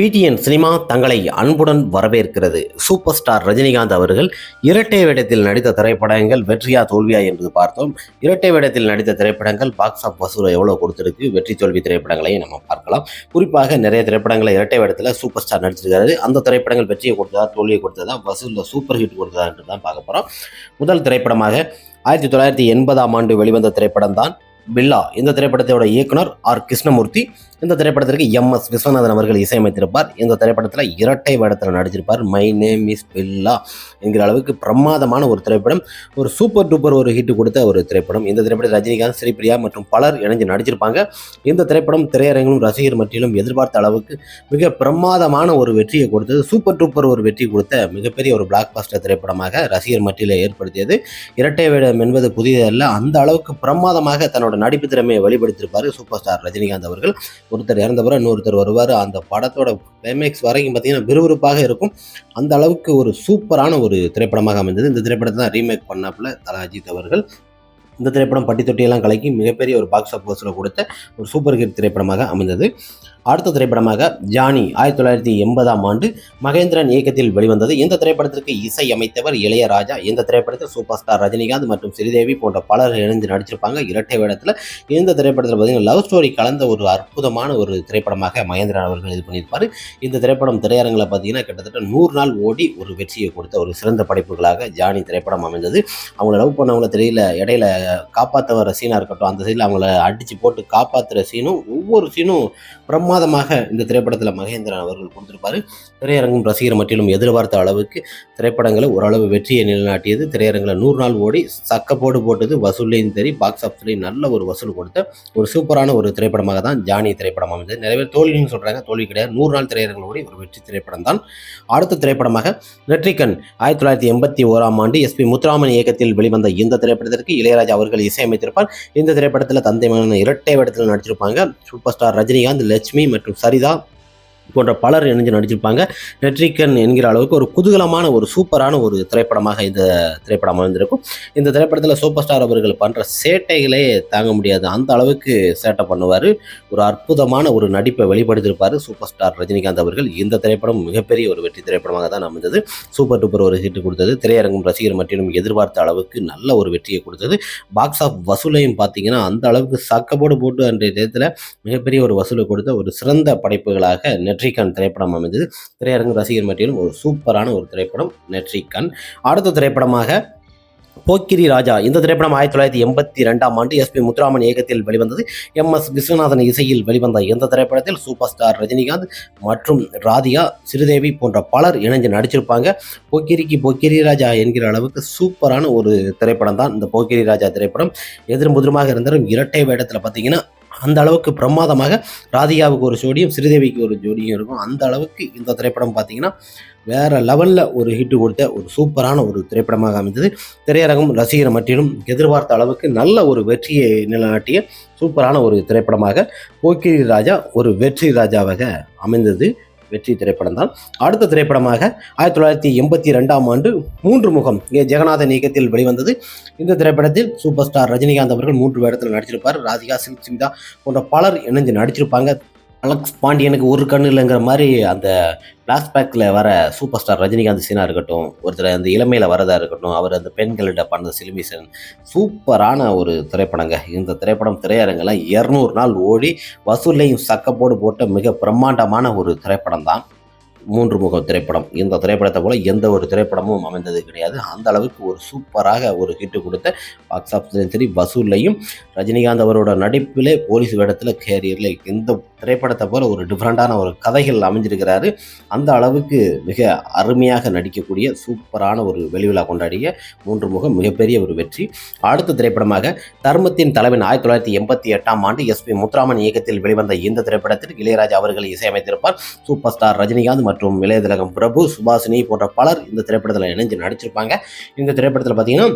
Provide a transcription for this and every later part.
PTN cinema தங்களை அன்புடன் வரவேற்கிறது. சூப்பர் ஸ்டார் ரஜினிகாந்த் அவர்கள் இரட்டை வேடத்தில் நடித்த திரைப்படங்கள் வெற்றியா தோல்வியா என்று பார்த்தோம். இரட்டை வேடத்தில் நடித்த திரைப்படங்கள் பாக்ஸ் ஆஃப் வசூலை எவ்வளோ கொடுத்துருக்கு? வெற்றி தோல்வி திரைப்படங்களையும் நம்ம பார்க்கலாம். குறிப்பாக நிறைய திரைப்படங்களை இரட்டை வேடத்தில் சூப்பர் ஸ்டார் நடிச்சிருக்காரு. அந்த திரைப்படங்கள் வெற்றியை கொடுத்ததா தோல்வியை கொடுத்ததா வசூலில் சூப்பர் ஹிட் கொடுத்ததா என்று தான் பார்க்க போகிறோம் முதல் திரைப்படமாக ஆயிரத்தி தொள்ளாயிரத்தி எண்பதாம் ஆண்டு வெளிவந்த திரைப்படம் தான் பில்லா. இந்த திரைப்படத்தோட இயக்குனர் ஆர் கிருஷ்ணமூர்த்தி. இந்த திரைப்படத்திற்கு எம் எஸ் விஸ்வநாதன் அவர்கள் இசையமைத்திருப்பார். இந்த திரைப்படத்தில் இரட்டை வேடத்தில் நடிச்சிருப்பார். மை நேம் இஸ் பில்லா என்கிற அளவுக்கு பிரமாதமான ஒரு திரைப்படம். ஒரு சூப்பர் டூப்பர் ஒரு ஹிட் கொடுத்த ஒரு திரைப்படம். இந்த திரைப்படம் ரஜினிகாந்த் ஸ்ரீபிரியா மற்றும் பலர் இணைஞ்சு நடிச்சிருப்பாங்க. இந்த திரைப்படம் திரையரங்கிலும் ரசிகர் மத்தியிலும் எதிர்பார்த்த அளவுக்கு மிக பிரமாதமான ஒரு வெற்றியை கொடுத்தது. சூப்பர் டூப்பர் ஒரு வெற்றி கொடுத்த மிகப்பெரிய ஒரு பிளாக் பாஸ்டர் திரைப்படமாக ரசிகர் மத்தியில் ஏற்படுத்தியது. இரட்டை வேடம் என்பது புதியதல்ல. அந்த அளவுக்கு பிரமாதமாக தன்னோட நடிப்பு திறமையை வெளிப்படுத்தியிருப்பார் சூப்பர் ஸ்டார் ரஜினிகாந்த் அவர்கள். ஒருத்தர் இறந்தபுறம் இன்னொருத்தர் வருவார். அந்த படத்தோட கிளைமேக்ஸ் வரைக்கும் பார்த்தீங்கன்னா விறுவிறுப்பாக இருக்கும். அந்த அளவுக்கு ஒரு சூப்பரான ஒரு திரைப்படமாக அமைந்தது. இந்த திரைப்படத்தை தான் ரீமேக் பண்ணாப்புல தல அஜித் அவர்கள். இந்த திரைப்படம் பட்டி தொட்டியெல்லாம் கலக்கி மிகப்பெரிய ஒரு பாக்ஸ் ஆஃபீஸில் கொடுத்த ஒரு சூப்பர் ஹிட் திரைப்படமாக அமைந்தது. அடுத்த திரைப்படமாக ஜானி ஆயிரத்தி தொள்ளாயிரத்தி எண்பதாம் ஆண்டு மகேந்திரன் இயக்கத்தில் வெளிவந்தது. இந்த திரைப்படத்திற்கு இசை அமைத்தவர் இளையராஜா இந்த திரைப்படத்தில் சூப்பர் ஸ்டார் ரஜினிகாந்த் மற்றும் ஸ்ரீதேவி போன்ற பலர் இணைந்து நடிச்சிருப்பாங்க. இரட்டை வேடத்தில் இந்த திரைப்படத்தில் பார்த்தீங்கன்னா லவ் ஸ்டோரி கலந்த ஒரு அற்புதமான ஒரு திரைப்படமாக மகேந்திரன் அவர்கள் இது பண்ணியிருப்பார். இந்த திரைப்படம் திரையரங்கில் பார்த்தீங்கன்னா கிட்டத்தட்ட நூறு நாள் ஓடி ஒரு வெற்றியை கொடுத்த ஒரு சிறந்த படைப்புகளாக ஜானி திரைப்படம் அமைந்தது. அவங்கள லவ் பண்ணவங்கள தெரியல இடையில காப்பாற்ற வர சீனாக இருக்கட்டும் அந்த சைடில் அவங்கள அடித்து போட்டு காப்பாற்றுற சீனும் ஒவ்வொரு சீனும் பிரமாதமாக இந்த திரைப்படத்தில் மகேந்திரன் அவர்கள் கொடுத்துருப்பார். திரையரங்கும் ரசிகர் மட்டிலும் எதிர்பார்த்த அளவுக்கு திரைப்படங்களை ஓரளவு வெற்றியை நிலைநாட்டியது. திரையரங்கில் நூறு நாள் ஓடி சக்கப்போடு போட்டது வசூல்லையும் சரி பாக்ஸ் ஆஃபீஸ்லையும் நல்ல ஒரு வசூல் கொடுத்த ஒரு சூப்பரான ஒரு திரைப்படமாக தான் ஜானி திரைப்படம் அமைந்தது. நிறைய பேர் தோல்வின்னு சொல்கிறாங்க தோல்வி கிடையாது. நூறு நாள் திரையரங்கில் ஓடி ஒரு வெற்றி திரைப்படம் தான். அடுத்த திரைப்படமாக நெற்றிக்கன் ஆயிரத்தி தொள்ளாயிரத்தி எண்பத்தி ஓராம் ஆண்டு எஸ்பி முத்துராமன் இயக்கத்தில் வெளிவந்த இந்த திரைப்படத்திற்கு இளையராஜா அவர்கள் இசையமைத்திருப்பார். இந்த திரைப்படத்தில் தந்தை மகன் இரட்டை இடத்தில் நடிச்சிருப்பாங்க சூப்பர் ஸ்டார் ரஜினிகாந்த் லட்சுமி மற்றும் சரிதா போன்ற பலர் இணைஞ்சு நடிச்சிருப்பாங்க. நெட்ரிக்கன் என்கிற அளவுக்கு ஒரு குதூகலமான ஒரு சூப்பரான ஒரு திரைப்படமாக இந்த திரைப்படம் அமைந்திருக்கும். இந்த திரைப்படத்தில் சூப்பர் ஸ்டார் அவர்கள் பண்ணுற சேட்டைகளே தாங்க முடியாது. அந்த அளவுக்கு சேட்டை பண்ணுவார். ஒரு அற்புதமான ஒரு நடிப்பை வெளிப்படுத்தியிருப்பார் சூப்பர் ஸ்டார் ரஜினிகாந்த் அவர்கள். இந்த திரைப்படம் மிகப்பெரிய ஒரு வெற்றி திரைப்படமாக தான் அமைந்தது. சூப்பர் டூப்பர் ஒரு ஹிட் கொடுத்தது. திரையரங்கும் ரசிகர் மட்டிலும் எதிர்பார்த்த அளவுக்கு நல்ல ஒரு வெற்றியை கொடுத்தது. பாக்ஸ் ஆஃப் வசூலையும் பார்த்தீங்கன்னா அந்த அளவுக்கு சக்கப்போடு போட்டு அன்றைய நேரத்தில் மிகப்பெரிய ஒரு வசூலை கொடுத்த ஒரு சிறந்த படைப்புகளாக நெட் நெட்ரிகன் திரைப்படம் அமைந்தது. திரையரங்கு ரசிகர் மட்டியிலும் ஒரு சூப்பரான ஒரு திரைப்படம் நெட்ரிகன் அடுத்த திரைப்படமாக போக்கிரி ராஜா. இந்த திரைப்படம் ஆயிரத்தி தொள்ளாயிரத்தி எண்பத்தி ரெண்டாம் ஆண்டு எஸ் பி முத்துராமன் இயக்கத்தில் வெளிவந்தது. எம் எஸ் விஸ்வநாதன் இசையில் வெளிவந்த இந்த திரைப்படத்தில் சூப்பர் ஸ்டார் ரஜினிகாந்த் மற்றும் ராதிகா ஸ்ரீதேவி போன்ற பலர் இணைஞ்சு நடிச்சிருப்பாங்க. போக்கிரிக்கு போக்கிரி ராஜா என்கிற அளவுக்கு சூப்பரான ஒரு திரைப்படம் தான் இந்த போக்கிரி ராஜா திரைப்படம். எதிரும் புதிருமாக இருந்தாலும் இரட்டை வேடத்தில் பார்த்தீங்கன்னா அந்த அளவுக்கு பிரமாதமாக ராதிகாவுக்கு ஒரு ஜோடியும் ஸ்ரீதேவிக்கு ஒரு ஜோடியும் இருக்கும். அந்த அளவுக்கு இந்த திரைப்படம் பார்த்தீங்கன்னா வேற லெவலில் ஒரு ஹிட்டு கொடுத்த ஒரு சூப்பரான ஒரு திரைப்படமாக அமைந்தது. திரையரங்கம் ரசிகர் மட்டிலும் எதிர்பார்த்த அளவுக்கு நல்ல ஒரு வெற்றியை நிலநாட்டிய சூப்பரான ஒரு திரைப்படமாக போக்கிரி ராஜா ஒரு வெற்றி ராஜாவாக அமைந்தது. வெற்றி திரைப்படம் தான். அடுத்த திரைப்படமாக ஆயிரத்தி தொள்ளாயிரத்தி எண்பத்தி ரெண்டாம் ஆண்டு மூன்று முகம் ஏ. ஜெகநாதன் இயக்கத்தில் வெளிவந்தது. இந்த திரைப்படத்தில் சூப்பர் ஸ்டார் ரஜினிகாந்த் அவர்கள் மூன்று வேடத்தில் நடிச்சிருப்பார். ராதிகா சிங் சிம்தா போன்ற பலர் இணைஞ்சு நடிச்சிருப்பாங்க. அலெக்ஸ் பாண்டியனுக்கு ஒரு கண்ணு இல்லைங்கிற மாதிரி அந்த ஃப்ளாஷ்பேக்கில் வர சூப்பர் ஸ்டார் ரஜினிகாந்த் சீனாக இருக்கட்டும் ஒருத்தர் அந்த இளமையில் வரதா இருக்கட்டும் அவர் அந்த பெண்களிட பண்ண சிலுமிசன் சூப்பரான ஒரு திரைப்படங்க. இந்த திரைப்படம் திரையரங்கெல்லாம் இரநூறு நாள் ஓடி வசூலையும் சக்கப்போடு போட்ட மிக பிரம்மாண்டமான ஒரு திரைப்படம் தான். மூன்று முகம் திரைப்படம். இந்த திரைப்படத்தை போல் எந்த ஒரு திரைப்படமும் அமைந்தது கிடையாது. அந்த அளவுக்கு ஒரு சூப்பராக ஒரு ஹிட்டு கொடுத்த பாக்ஸ் ஆஃபீஸ்லையும் சரி வசூல்லையும் ரஜினிகாந்த் அவரோட நடிப்பிலே போலீஸ் வேடத்தில் கேரியரில் எந்த திரைப்படத்தை போல ஒரு டிஃப்ரெண்ட்டான ஒரு கதைகள் அமைஞ்சிருக்கிறாரு. அந்த அளவுக்கு மிக அருமையாக நடிக்கக்கூடிய சூப்பரான ஒரு வெளிவிழா கொண்டாடிய மூன்று முகம் மிகப்பெரிய ஒரு வெற்றி. அடுத்த திரைப்படமாக தர்மத்தின் தலைவன் ஆயிரத்தி தொள்ளாயிரத்தி எண்பத்தி எட்டாம் ஆண்டு எஸ்பி முத்துராமன் இயக்கத்தில் வெளிவந்த இந்த திரைப்படத்தில் இளையராஜா அவர்கள் இசையமைத்திருப்பார். சூப்பர் ஸ்டார் ரஜினிகாந்த் மற்றும் இளையதிலகம் பிரபு சுபாஷினி போன்ற பலர் இந்த திரைப்படத்தில் இணைஞ்சு நடிச்சிருப்பாங்க. இந்த திரைப்படத்தில் பார்த்தீங்கன்னா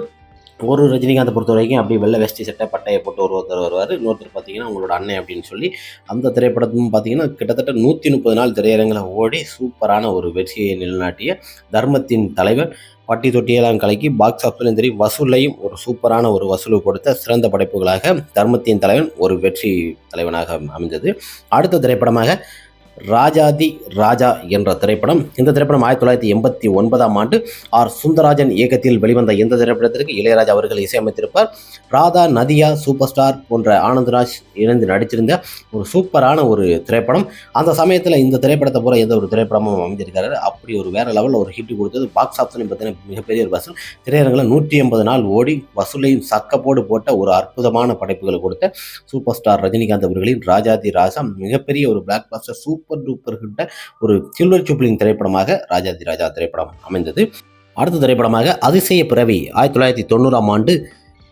ஒரு ரஜினிகாந்தை பொறுத்த வரைக்கும் அப்படி வெள்ளை வெஸ்டி சட்டை பட்டையை போட்டு ஒரு ஒருத்தர் வருவார். இன்னொருத்தர் பார்த்தீங்கன்னா உங்களோட அண்ணன் அப்படின்னு சொல்லி அந்த திரைப்படமும் பார்த்தீங்கன்னா கிட்டத்தட்ட நூற்றி முப்பது நாள் திரையரங்களை ஓடி சூப்பரான ஒரு வெற்றியை நிலைநாட்டிய தர்மத்தின் தலைவர். பட்டி தொட்டியெல்லாம் கலக்கி பாக்ஸ் ஆஃபீஸ்லையும் சரி வசூலையும் ஒரு சூப்பரான ஒரு வசூல் கொடுத்த சிறந்த படைப்புகளாக தர்மத்தின் தலைவன் ஒரு வெற்றி தலைவனாக அமைந்தது. அடுத்த திரைப்படமாக ராஜாதி ராஜா என்ற திரைப்படம். இந்த திரைப்படம் ஆயிரத்தி தொள்ளாயிரத்தி எண்பத்தி ஒன்பதாம் ஆண்டு ஆர். சுந்தரராஜன் இயக்கத்தில் வெளிவந்த இந்த திரைப்படத்திற்கு இளையராஜா அவர்கள் இசையமைத்திருப்பார். ராதா நதியா சூப்பர் ஸ்டார் போன்ற ஆனந்த்ராஜ் இணைந்து நடித்திருந்த ஒரு சூப்பரான ஒரு திரைப்படம். அந்த சமயத்தில் இந்த திரைப்படத்தை போல எந்த ஒரு திரைப்படமும் அமைஞ்சிருக்காரு அப்படி ஒரு வேற லெவலில் ஒரு ஹிட் கொடுத்தது பாக்ஸ் ஆஃபீஸ்லையும் பார்த்தீங்கன்னா மிகப்பெரிய ஒரு வசூல். திரையரங்கில் நூற்றி எண்பது நாள் ஓடி வசூலையும் சக்கப்போடு போட்ட ஒரு அற்புதமான படைப்புகளை கொடுத்த சூப்பர் ஸ்டார் ரஜினிகாந்த் அவர்களின் ராஜாதி ராஜா மிகப்பெரிய ஒரு பிளாக் பாஸ்டர் சூப்பர் டூப்பர் ஹிட்ட ஒரு சில்வர் சூப்ளிங் திரைப்படமாக ராஜாதி ராஜா திரைப்படம் அமைந்தது. அடுத்த திரைப்படமாக அதிசய பிறவி ஆயிரத்தி தொள்ளாயிரத்தி தொண்ணூறாம் ஆண்டு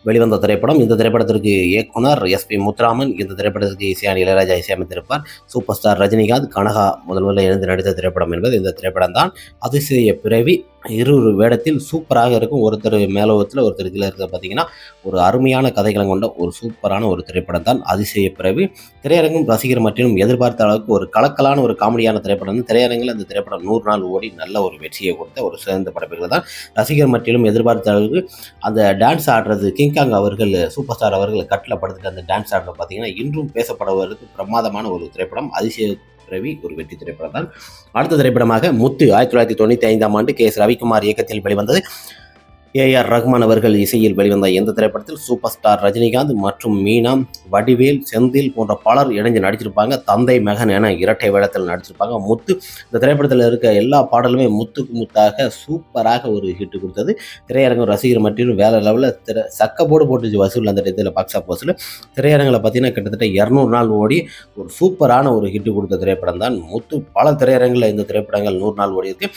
வெளிவந்த திரைப்படம். இந்த திரைப்படத்திற்கு இயக்குனர் எஸ் பி முத்துராமன் இந்த திரைப்படத்திற்கு இசையான இளையராஜா இசையமைத்திருப்பார் சூப்பர் ஸ்டார் ரஜினிகாந்த் கனகா முதல் முதல்ல இணைந்து நடித்த திரைப்படம் என்பது இந்த திரைப்படம் தான் அதிசய பிறவி இரு ஒரு வேடத்தில் சூப்பராக இருக்கும். ஒருத்தர் மேலோகத்தில் ஒருத்தர் இதில் இருக்கிற பார்த்தீங்கன்னா ஒரு அருமையான கதைகளை கொண்ட ஒரு சூப்பரான ஒரு திரைப்படம் தான் அதிசய பிறவி. திரையரங்கும் ரசிகர் மற்றும் எதிர்பார்த்த அளவுக்கு ஒரு கலக்கலான ஒரு காமெடியான திரைப்படம் வந்து திரையரங்கில் அந்த திரைப்படம் நூறு நாள் ஓடி நல்ல ஒரு வெற்றியை கொடுத்த ஒரு சிறந்த படைப்புகள் தான். ரசிகர் மட்டிலும் எதிர்பார்த்த அளவுக்கு அந்த டான்ஸ் ஆடுறது கிங்காங் அவர்கள் சூப்பர் ஸ்டார் அவர்கள் கட்டில் படுத்துட்டு அந்த டான்ஸ் ஆடுறது பார்த்தீங்கன்னா இன்றும் பேசப்படுவதற்கு பிரமாதமான ஒரு திரைப்படம். அதிசய ரவி ஒரு வெற்றி திரைப்படம் தான் அடுத்த திரைப்படமாக முத்து ஆயிரத்தி தொள்ளாயிரத்தி தொண்ணூற்றி ஐந்தாம் ஆண்டு கே எஸ் ரவிக்குமார் இயக்கத்தில் வெளிவந்தது. ஏஆர் ரஹ்மான் அவர்கள் இசையில் வெளிவந்த இந்த திரைப்படத்தில்? சூப்பர் ஸ்டார் ரஜினிகாந்த் மற்றும் மீனா வடிவேல் செந்தில் போன்ற பலர் இணைஞ்சு நடிச்சிருப்பாங்க. தந்தை மகன் என இரட்டை வேடத்தில் நடிச்சிருப்பாங்க. முத்து இந்த திரைப்படத்தில் இருக்க எல்லா பாடலுமே முத்துக்கு முத்தாக சூப்பராக ஒரு ஹிட் கொடுத்தது. திரையரங்கம் ரசிகர் மற்றும் வேற லெவலில் திரை சக்கப்போடு போட்டுச்சு வசூல் அந்த இடத்துல பாக்ஸ் ஆஃபீஸில் திரையரங்கில் பார்த்தீங்கன்னா கிட்டத்தட்ட இரநூறு நாள் ஓடி ஒரு சூப்பரான ஒரு ஹிட் கொடுத்த திரைப்படம் தான் முத்து. பல திரையரங்கில் இந்த திரைப்படங்கள் நூறு நாள் ஓடியிருக்கு.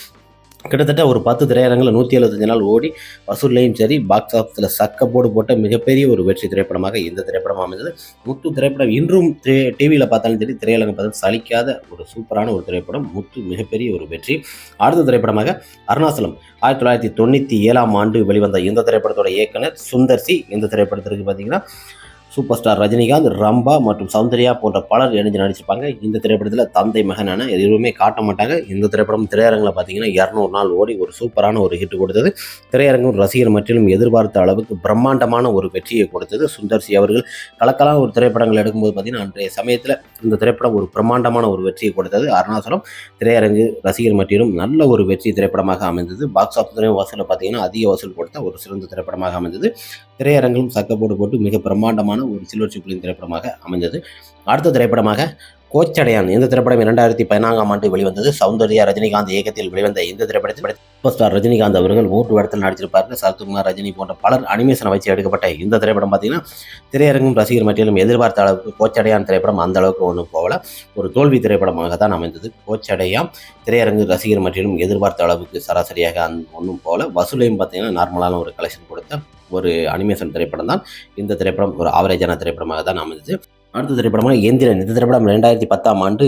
கிட்டத்தட்ட ஒரு பத்து திரையரங்கில் நூற்றி எழுபத்தஞ்சு நாள் ஓடி வசூல்லையும் சரி பாக்ஸ் ஆஃபீஸில் சக்க போடு போட்ட மிகப்பெரிய ஒரு வெற்றி திரைப்படமாக இந்த திரைப்படம் அமைந்தது. முத்து திரைப்படம் இன்றும் டிவியில் பார்த்தாலும் சரி திரையரங்கம் பார்த்து சலிக்காத ஒரு சூப்பரான ஒரு திரைப்படம். முத்து மிகப்பெரிய ஒரு வெற்றி. அடுத்த திரைப்படமாக அருணாச்சலம் ஆயிரத்தி தொள்ளாயிரத்தி தொண்ணூற்றி ஏழாம் ஆண்டு வெளிவந்த இந்த திரைப்படத்தோட இயக்குனர் சுந்தர்சி இந்த திரைப்படத்திற்கு பார்த்தீங்கன்னா சூப்பர் ஸ்டார் ரஜினிகாந்த் ரம்பா மற்றும் சௌந்தர்யா போன்ற பலர் இணைஞ்சு நடிச்சிருப்பாங்க. இந்த திரைப்படத்தில் தந்தை மகனான எதுவுமே காட்ட மாட்டாங்க. இந்த திரைப்படம் திரையரங்கில் பார்த்தீங்கன்னா இரநூறு நாள் ஓடி ஒரு சூப்பரான ஒரு ஹிட் கொடுத்தது. திரையரங்கும் ரசிகர் மற்றும் எதிர்பார்த்த அளவுக்கு பிரம்மாண்டமான ஒரு வெற்றியை கொடுத்தது. சுந்தர்சி அவர்கள் கலக்கலான ஒரு திரைப்படங்கள் எடுக்கும்போது பார்த்தீங்கன்னா அன்றைய சமயத்தில் இந்த திரைப்படம் ஒரு பிரம்மாண்டமான ஒரு வெற்றியை கொடுத்தது. அருணாச்சலம் திரையரங்கு ரசிகர் மற்றிலும் நல்ல ஒரு வெற்றி திரைப்படமாக அமைந்தது. பாக்ஸ் ஆஃபீஸ் வசூலில் பார்த்தீங்கன்னா அதிக வசூல் கொடுத்த ஒரு சிறந்த திரைப்படமாக அமைந்தது. திரையரங்கிலும் சக்கப்போடு போட்டு மிக பிரம்மாண்டமான ஒரு சில்வர் சூப்ளின் திரைப்படமாக அமைந்தது. அடுத்த திரைப்படமாக கோச்சடையான். இந்த திரைப்படம் இரண்டாயிரத்தி பதினான்காம் ஆண்டு வெளிவந்தது. சௌந்தர்யா ரஜினிகாந்த் இயக்கத்தில் வெளிவந்த இந்த திரைப்படத்தில் சூப்பர் ஸ்டார் ரஜினிகாந்த் அவர்கள் ஓட்டு இடத்தில் நடிச்சிருப்பார்கள் சரத்குமார் ரஜினி போன்ற பலர் அனிமேஷனை வச்சு எடுக்கப்பட்ட இந்த திரைப்படம் பார்த்தீங்கன்னா திரையரங்கும் ரசிகர் மட்டிலும் எதிர்பார்த்த அளவுக்கு கோச்சடையான் திரைப்படம் அந்த அளவுக்கு ஒன்றும் போகல. ஒரு தோல்வி திரைப்படமாக தான் அமைந்தது. கோச்சடையாம் திரையரங்கு ரசிகர் மட்டிலும் எதிர்பார்த்த அளவுக்கு சராசரியாக ஒன்றும் போகல. வசூலையும் பார்த்தீங்கன்னா நார்மலான ஒரு கலெக்ஷன் கொடுத்த ஒரு அனிமேஷன் திரைப்படம் தான் இந்த திரைப்படம் ஒரு ஆவரேஜான திரைப்படமாக தான் அமைந்தது. அடுத்த திரைப்படமாக எந்திரன் இந்த திரைப்படம் ரெண்டாயிரத்தி பத்தாம் ஆண்டு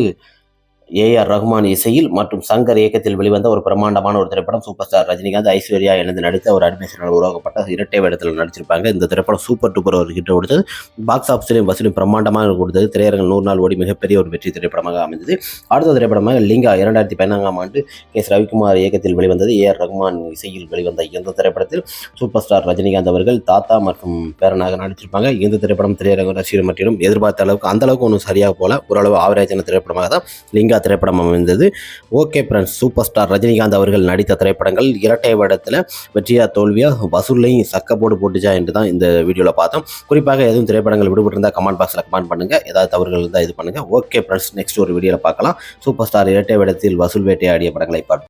ஏஆர் ரஹ்மான் இசையில் மற்றும் சங்கர் இயக்கத்தில் வெளிவந்த ஒரு பிரம்மாண்டமான ஒரு திரைப்படம் சூப்பர் ஸ்டார் ரஜினிகாந்த் ஐஸ்வர்யா இணைந்து நடித்த ஒரு அனிமேஷனால் உருவாக்கப்பட்ட இரட்டை வேடத்தில் நடிச்சிருப்பாங்க. இந்த திரைப்படம் சூப்பர் டூப்பர் ஒரு ஹிட் கொடுத்தது. பாக்ஸ் ஆஃபீஸ்லையும் வசூலும் பிரம்மாண்டமாக கொடுத்தது. திரையரங்கில் நூறு நாள் ஓடி மிகப்பெரிய ஒரு வெற்றி திரைப்படமாக அமைந்தது. அடுத்த திரைப்படமாக லிங்கா இரண்டாயிரத்தி பதினான்காம் ஆண்டு கே எஸ் ரவிக்குமார் இயக்கத்தில் வெளிவந்தது. ஏஆர் ரஹ்மான் இசையில் வெளிவந்த இந்த திரைப்படத்தில் சூப்பர் ஸ்டார் ரஜினிகாந்த் அவர்கள் தாத்தா மற்றும் பேரனாக நடிச்சிருப்பாங்க இந்த திரைப்படம் திரையரங்கு ரசிகர் மற்றும் எதிர்பார்த்த அளவுக்கு அந்த அளவுக்கு ஒன்றும் சரியாக போல ஓரளவு ஆவரேஜான திரைப்படமாக தான் லிங்கா திரைப்படம் அமைந்தது. Okay friends super star Rajinikanth அவர்கள் நடித்த திரைப்படங்கள் இரட்டை வேடத்தில் வெற்றியா தோல்வியா வசூலையும் சக்க போடு போட்டுச்சா என்று தான் இந்த வீடியோவில் பார்த்தோம். குறிப்பாக எதுவும் திரைப்படங்கள் விடுபட்டிருந்தால் கமெண்ட் பாக்ஸில் கமெண்ட் பண்ணுங்கள் ஏதாவது தவறுகள் இருந்தால் இது பண்ணுங்கள் ஓகே ஃப்ரெண்ட்ஸ் நெக்ஸ்ட் ஒரு வீடியோவில் பார்க்கலாம். சூப்பர் ஸ்டார் இரட்டை வடத்தில் வசூல் வேட்டையாடிய படங்களை பார்ப்போம்.